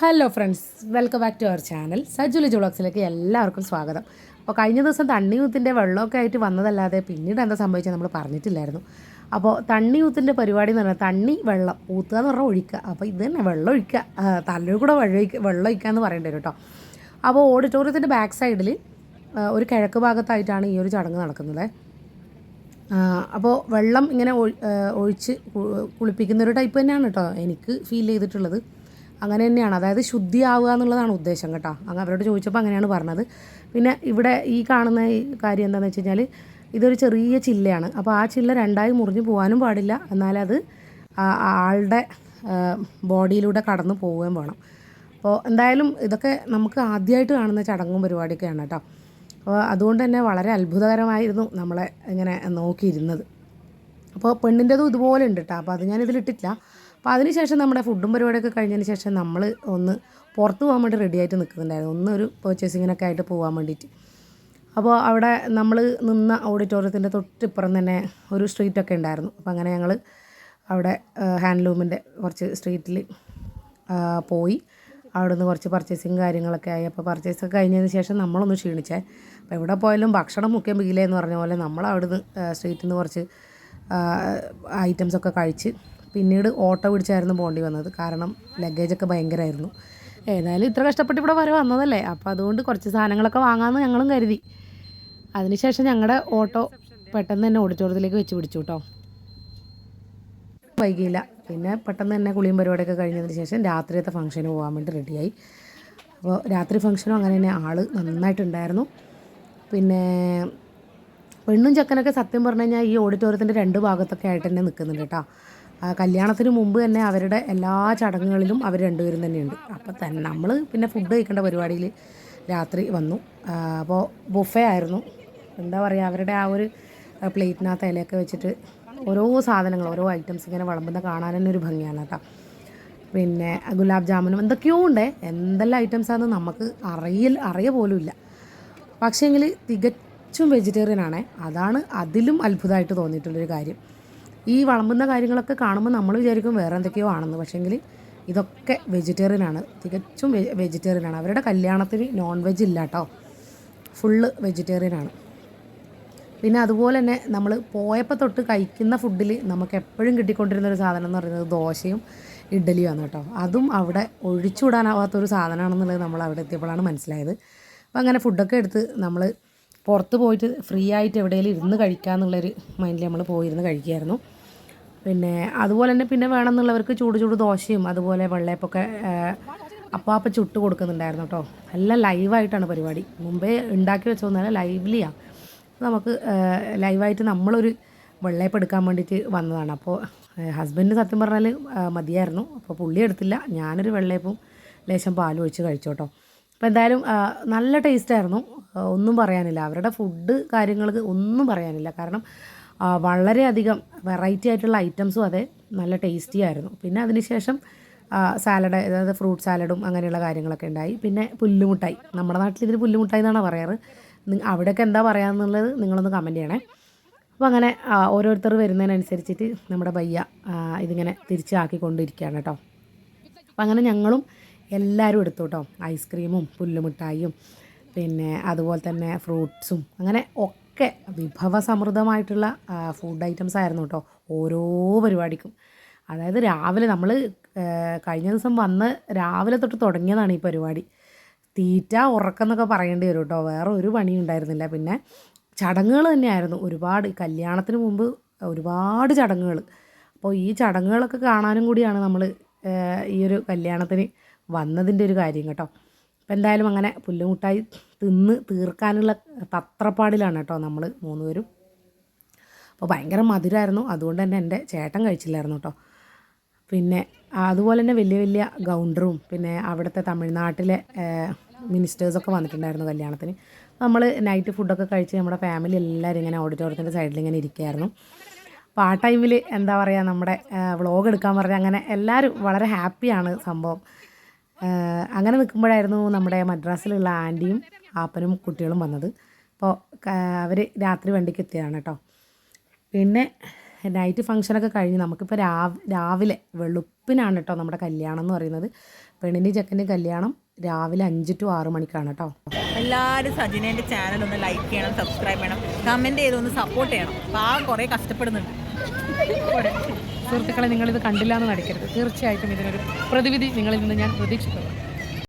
Hello friends welcome back to our channel Sajuli ജുളോക്സിലേക്ക് എല്ലാവർക്കും സ്വാഗതം. അപ്പോൾ കഴിഞ്ഞ ദിവസം തണ്ണിയൂത്തിന്റെ വെള്ളമൊക്കെ ആയിട്ട് വന്നതല്ലാതെ പിന്നീട് എന്താ സംഭവിച്ചത് നമ്മൾ പറഞ്ഞിട്ടില്ലായിരുന്നു. അപ്പോൾ തണ്ണിയൂത്തിന്റെ പരിപാടി എന്ന് പറഞ്ഞാൽ തണ്ണി വെള്ളം ഊത്തുക എന്ന് പറഞ്ഞാൽ ഒഴിക്കുക. അപ്പോൾ ഇത് തന്നെ വെള്ളം ഒഴിക്കുക. തലയിൽ കൂടെ വെള്ളം വെള്ളം ഒഴിക്കുക എന്ന് പറയേണ്ടി വരും കേട്ടോ. അപ്പോൾ ഓഡിറ്റോറിയത്തിന്റെ ബാക്ക് സൈഡിൽ ഒരു കിഴക്ക് ഭാഗത്തായിട്ടാണ് ഈ ഒരു ചടങ്ങ് നടക്കുന്നത്. അപ്പോൾ വെള്ളം ഇങ്ങനെ ഒഴിച്ച് കുളിപ്പിക്കുന്ന ഒരു ടൈപ്പ് തന്നെയാണ് കേട്ടോ എനിക്ക് ഫീൽ ചെയ്തിട്ടുള്ളത്. അങ്ങനെ തന്നെയാണ്. അതായത് ശുദ്ധിയാവുക എന്നുള്ളതാണ് ഉദ്ദേശം കേട്ടോ. അങ്ങ് അവരോട് ചോദിച്ചപ്പോൾ അങ്ങനെയാണ് പറഞ്ഞത്. പിന്നെ ഇവിടെ ഈ കാണുന്ന ഈ കാര്യം എന്താണെന്ന് വെച്ച് കഴിഞ്ഞാൽ ഇതൊരു ചെറിയ ചില്ലയാണ്. അപ്പോൾ ആ ചില്ല രണ്ടായി മുറിഞ്ഞു പോകാനും പാടില്ല. എന്നാലത് ആളുടെ ബോഡിയിലൂടെ കടന്നു പോവുകയും വേണം. അപ്പോൾ എന്തായാലും ഇതൊക്കെ നമുക്ക് ആദ്യമായിട്ട് കാണുന്ന ചടങ്ങും പരിപാടിയൊക്കെയാണ് കേട്ടോ. അപ്പോൾ അതുകൊണ്ട് തന്നെ വളരെ അത്ഭുതകരമായിരുന്നു നമ്മളെ ഇങ്ങനെ നോക്കിയിരുന്നത്. അപ്പോൾ പെണ്ണിന്റെതും ഇതുപോലെ ഉണ്ട് കേട്ടോ. അപ്പോൾ അത് ഞാൻ ഇതിലിട്ടില്ല അപ്പോൾ അതിനുശേഷം നമ്മുടെ ഫുഡും പരിപാടിയൊക്കെ കഴിഞ്ഞതിന് ശേഷം നമ്മൾ ഒന്ന് പുറത്ത് പോകാൻ വേണ്ടി റെഡി ആയിട്ട് നിൽക്കുന്നുണ്ടായിരുന്നു ഒന്ന് ഒരു പർച്ചേസിങ്ങിനൊക്കെ ആയിട്ട് പോകാൻ വേണ്ടിയിട്ട് അപ്പോൾ അവിടെ നമ്മൾ നിന്ന ഓഡിറ്റോറിയത്തിന്റെ തൊട്ടിപ്പുറം തന്നെ ഒരു സ്ട്രീറ്റൊക്കെ ഉണ്ടായിരുന്നു. അപ്പോൾ അങ്ങനെ ഞങ്ങൾ അവിടെ ഹാൻഡ്ലൂമിന്റെ കുറച്ച് സ്ട്രീറ്റിൽ പോയി. അവിടെ നിന്ന് കുറച്ച് പർച്ചേസിങ് കാര്യങ്ങളൊക്കെ ആയി. അപ്പോൾ പർച്ചേസ് ഒക്കെ കഴിഞ്ഞതിന് ശേഷം നമ്മളൊന്ന് ക്ഷീണിച്ചേ. അപ്പോൾ എവിടെ പോയാലും ഭക്ഷണം മുഖ്യം എന്ന് പറഞ്ഞ പോലെ നമ്മൾ അവിടുന്ന് സ്ട്രീറ്റിൽ നിന്ന് കുറച്ച് ഐറ്റംസൊക്കെ കഴിച്ച് പിന്നീട് ഓട്ടോ പിടിച്ചായിരുന്നു പോകേണ്ടി വന്നത്. കാരണം ലഗേജൊക്കെ ഭയങ്കരമായിരുന്നു ഏതായാലും ഇത്ര കഷ്ടപ്പെട്ട് ഇവിടെ വരെ വന്നതല്ലേ? അപ്പോൾ അതുകൊണ്ട് കുറച്ച് സാധനങ്ങളൊക്കെ വാങ്ങാമെന്ന് ഞങ്ങളും കരുതി. അതിനുശേഷം ഞങ്ങളുടെ ഓട്ടോ പെട്ടെന്ന് തന്നെ ഓഡിറ്റോറിയത്തിലേക്ക് വെച്ച് പിടിച്ചു കേട്ടോ വൈകിയില്ല. പിന്നെ പെട്ടെന്ന് തന്നെ കുളിയും പരിപാടിയൊക്കെ കഴിഞ്ഞതിന് ശേഷം രാത്രിയത്തെ ഫംഗ്ഷന് പോകാൻ വേണ്ടി റെഡിയായി അപ്പോൾ രാത്രി ഫംഗ്ഷനും അങ്ങനെ തന്നെ. ആൾ നന്നായിട്ടുണ്ടായിരുന്നു. പിന്നെ പെണ്ണും ചെക്കനൊക്കെ സത്യം പറഞ്ഞു കഴിഞ്ഞാൽ ഈ ഓഡിറ്റോറിയത്തിന്റെ രണ്ട് ഭാഗത്തൊക്കെ ആയിട്ട് തന്നെ നിൽക്കുന്നുണ്ട് കേട്ടോ കല്യാണത്തിന് മുമ്പ് തന്നെ അവരുടെ എല്ലാ ചടങ്ങുകളിലും അവർ രണ്ടുപേരും തന്നെയുണ്ട്. അപ്പോൾ തന്നെ നമ്മൾ പിന്നെ ഫുഡ് കഴിക്കേണ്ട പരിപാടിയിൽ രാത്രി വന്നു. അപ്പോൾ ബുഫേ ആയിരുന്നു. എന്താ പറയുക അവരുടെ ആ ഒരു പ്ലേറ്റിനകത്ത് ഇലയൊക്കെ വെച്ചിട്ട് ഓരോ സാധനങ്ങൾ ഓരോ ഐറ്റംസ് ഇങ്ങനെ വിളമ്പുന്ന കാണാൻ തന്നെ ഒരു ഭംഗിയാണ് കേട്ടോ. പിന്നെ ഗുലാബ് ജാമുനും എന്തൊക്കെയോ ഉണ്ട്. എന്തെല്ലാം ഐറ്റംസാണെന്ന് നമുക്ക് അറിയൽ അറിയ പോലും ഇല്ല. പക്ഷേങ്കിൽ തികച്ചും വെജിറ്റേറിയൻ ആണ്. അതാണ് അതിലും അത്ഭുതമായിട്ട് തോന്നിയിട്ടുള്ളൊരു കാര്യം. ഈ വളമ്പുന്ന കാര്യങ്ങളൊക്കെ കാണുമ്പോൾ നമ്മൾ വിചാരിക്കും വേറെ എന്തൊക്കെയോ ആണെന്ന്. പക്ഷേങ്കിൽ ഇതൊക്കെ വെജിറ്റേറിയൻ ആണ്. തികച്ചും വെജിറ്റേറിയൻ ആണ്. അവരുടെ കല്യാണത്തിന് നോൺ വെജ് ഇല്ല കേട്ടോ ഫുള്ള് വെജിറ്റേറിയൻ ആണ്. പിന്നെ അതുപോലെ തന്നെ നമ്മൾ പോയപ്പോൾ തൊട്ട് കഴിക്കുന്ന ഫുഡിൽ നമുക്ക് എപ്പോഴും കിട്ടിക്കൊണ്ടിരുന്ന ഒരു സാധനം എന്ന് പറയുന്നത് ദോശയും ഇഡ്ഡലിയുമാണ് കേട്ടോ അതും അവിടെ ഒഴിച്ചുവിടാനാവാത്തൊരു സാധനമാണെന്നുള്ളത് നമ്മൾ അവിടെ എത്തിയപ്പോഴാണ് മനസ്സിലായത്. അപ്പോൾ അങ്ങനെ ഫുഡൊക്കെ എടുത്ത് നമ്മൾ പുറത്ത് പോയിട്ട് ഫ്രീ ആയിട്ട് എവിടെയെങ്കിലും ഇരുന്ന് കഴിക്കാമെന്നുള്ളൊരു മൈൻഡിൽ നമ്മൾ പോയിരുന്ന് കഴിക്കുമായിരുന്നു പിന്നെ അതുപോലെ തന്നെ പിന്നെ വേണമെന്നുള്ളവർക്ക് ചൂട് ചൂട് ദോശയും അതുപോലെ വെള്ളയപ്പൊക്കെ അപ്പോൾ അപ്പം ചുട്ട് കൊടുക്കുന്നുണ്ടായിരുന്നു കേട്ടോ എല്ലാം ലൈവായിട്ടാണ് പരിപാടി. മുമ്പേ ഉണ്ടാക്കി വെച്ചൊന്നല്ല ലൈവ്ലിയാണ് നമുക്ക് ലൈവായിട്ട് നമ്മളൊരു വെള്ളയപ്പം എടുക്കാൻ വേണ്ടിയിട്ട് വന്നതാണ്. അപ്പോൾ ഹസ്ബൻഡ് സത്യം പറഞ്ഞാൽ മതിയായിരുന്നു. അപ്പോൾ പുള്ളി എടുത്തില്ല. ഞാനൊരു വെള്ളയപ്പും ലേശം പാലും ഒഴിച്ച് കഴിച്ചു കേട്ടോ അപ്പോൾ എന്തായാലും നല്ല ടേസ്റ്റായിരുന്നു ഒന്നും പറയാനില്ല. അവരുടെ ഫുഡ് കാര്യങ്ങൾക്ക് ഒന്നും പറയാനില്ല. കാരണം വളരെയധികം വെറൈറ്റി ആയിട്ടുള്ള ഐറ്റംസും അതെ നല്ല ടേസ്റ്റി ആയിരുന്നു. പിന്നെ അതിനുശേഷം സാലഡ് അതായത് ഫ്രൂട്ട് സാലഡും അങ്ങനെയുള്ള കാര്യങ്ങളൊക്കെ ഉണ്ടായി. പിന്നെ പുല്ലുമുട്ടായി. നമ്മുടെ നാട്ടിൽ ഇതിന് പുല്ലുമുട്ടായി എന്നാണ് പറയാറ്. അവിടെയൊക്കെ എന്താ പറയാന്നുള്ളത് നിങ്ങളൊന്ന് കമന്റ് ചെയ്യണേ. അപ്പോൾ അങ്ങനെ ഓരോരുത്തർ വരുന്നതിനനുസരിച്ചിട്ട് നമ്മുടെ ബയ്യ ഇതിങ്ങനെ ഇതിങ്ങനെ തിരിച്ചാക്കിക്കൊണ്ടിരിക്കുകയാണ് കേട്ടോ. അപ്പം അങ്ങനെ ഞങ്ങളും എല്ലാവരും എടുത്തു കേട്ടോ. ഐസ്ക്രീമും പുല്ലുമിഠായിയും പിന്നെ അതുപോലെ തന്നെ ഫ്രൂട്ട്സും അങ്ങനെ ഒക്കെ വിഭവസമൃദ്ധമായിട്ടുള്ള ഫുഡ് ഐറ്റംസ് ആയിരുന്നു കേട്ടോ ഓരോ പരിപാടിക്കും. അതായത് രാവിലെ നമ്മൾ കഴിഞ്ഞ ദിവസം വന്ന് രാവിലെ തൊട്ട് തുടങ്ങിയതാണ് ഈ പരിപാടി. തീറ്റ ഉറക്കം എന്നൊക്കെ പറയേണ്ടി വരും കേട്ടോ വേറെ ഒരു പണി ഉണ്ടായിരുന്നില്ല. പിന്നെ ചടങ്ങുകൾ തന്നെയായിരുന്നു. ഒരുപാട് കല്യാണത്തിന് മുമ്പ് ഒരുപാട് ചടങ്ങുകൾ അപ്പോൾ ഈ ചടങ്ങുകളൊക്കെ കാണാനും കൂടിയാണ് നമ്മൾ ഈ ഒരു കല്യാണത്തിന് വന്നതിന്റെ ഒരു കാര്യം കേട്ടോ അപ്പോൾ എന്തായാലും അങ്ങനെ പുല്ലുമുട്ടായി തിന്ന് തീർക്കാനുള്ള തത്രപ്പാടിലാണ് കേട്ടോ നമ്മൾ മൂന്നുപേരും. അപ്പോൾ ഭയങ്കര മധുരമായിരുന്നു അതുകൊണ്ട് തന്നെ എന്റെ ചേട്ടൻ കഴിച്ചില്ലായിരുന്നു കേട്ടോ. പിന്നെ അതുപോലെ തന്നെ വലിയ വലിയ ഗൗണ്ടറും പിന്നെ അവിടുത്തെ തമിഴ്നാട്ടിലെ മിനിസ്റ്റേഴ്സൊക്കെ വന്നിട്ടുണ്ടായിരുന്നു കല്യാണത്തിന്. നമ്മൾ നൈറ്റ് ഫുഡൊക്കെ കഴിച്ച് നമ്മുടെ ഫാമിലി എല്ലാവരും ഇങ്ങനെ ഓഡിറ്റോറിയത്തിന്റെ സൈഡിൽ ഇങ്ങനെ ഇരിക്കുകയായിരുന്നു അപ്പോൾ ആ ടൈമിൽ എന്താ പറയുക നമ്മുടെ വ്ളോഗ് എടുക്കാൻ പറഞ്ഞാൽ അങ്ങനെ എല്ലാവരും വളരെ ഹാപ്പിയാണ് സംഭവം. അങ്ങനെ നിൽക്കുമ്പോഴായിരുന്നു നമ്മുടെ മദ്രാസിലുള്ള ആന്റിയും ആപ്പനും കുട്ടികളും വന്നത്. അപ്പോൾ അവർ രാത്രി വണ്ടിക്ക് എത്തിയതാണ് കേട്ടോ. പിന്നെ നൈറ്റ് ഫംഗ്ഷനൊക്കെ കഴിഞ്ഞ് നമുക്കിപ്പോൾ രാവ് രാവിലെ വെളുപ്പിനാണ് കേട്ടോ നമ്മുടെ കല്യാണം എന്ന് പറയുന്നത്. പെണ്ണിന്റെ ചെക്കന്റെ കല്യാണം രാവിലെ അഞ്ച് ടു ആറ് മണിക്കാണ് കേട്ടോ. എല്ലാവരും സജിനേന്റെ ചാനൽ ഒന്ന് ലൈക്ക് ചെയ്യണം സബ്സ്ക്രൈബ് ചെയ്യണം കമന്റ് ചെയ്തൊന്ന് സപ്പോർട്ട് ചെയ്യണം. അപ്പോൾ ആ കുറേ കഷ്ടപ്പെടുന്നുണ്ട്. സുഹൃത്തുക്കളെ നിങ്ങളിത് കണ്ടില്ല എന്ന് നടിക്കരുത്. തീർച്ചയായിട്ടും ഇതിനൊരു പ്രതിവിധി നിങ്ങളിൽ നിന്ന് ഞാൻ പ്രതീക്ഷിക്കുന്നു.